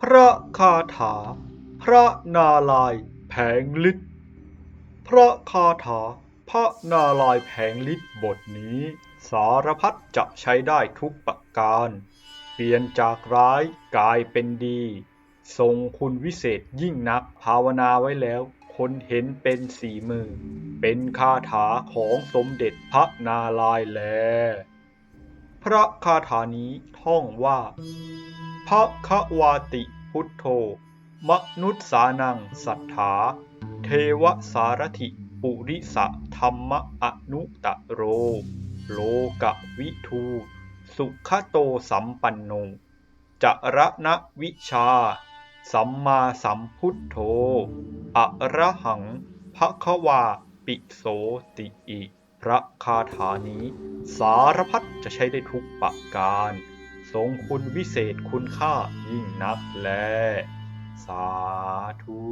พระคาถา พระนารายแผงฤทธิ์พระคาถา พระนารายแผงฤทธิ์บทนี้ สารพัดจะใช้ได้ทุกประการ เปลี่ยนจากร้ายกลายเป็นดี ทรงคุณวิเศษยิ่งนักภาวนาไว้แล้ว คนเห็นเป็นสีมือ เป็นคาถาของสมเด็จพระนารายแล พระคาถานี้ท่องว่า พระควาติพุทโธ มนุษย์สานังสัทธา เทวสารถิปุริสะธรรมอนุตตโร โลกวิทู สุขโตสัมปันโนจระณวิชา สัมมาสัมพุทโธอะระหังภควาปิโสติอิ พระคาถานี้ สารพัดจะใช้ได้ทุกประการ ทรงคุณวิเศษคุณค่ายิ่งนักแล สาธุ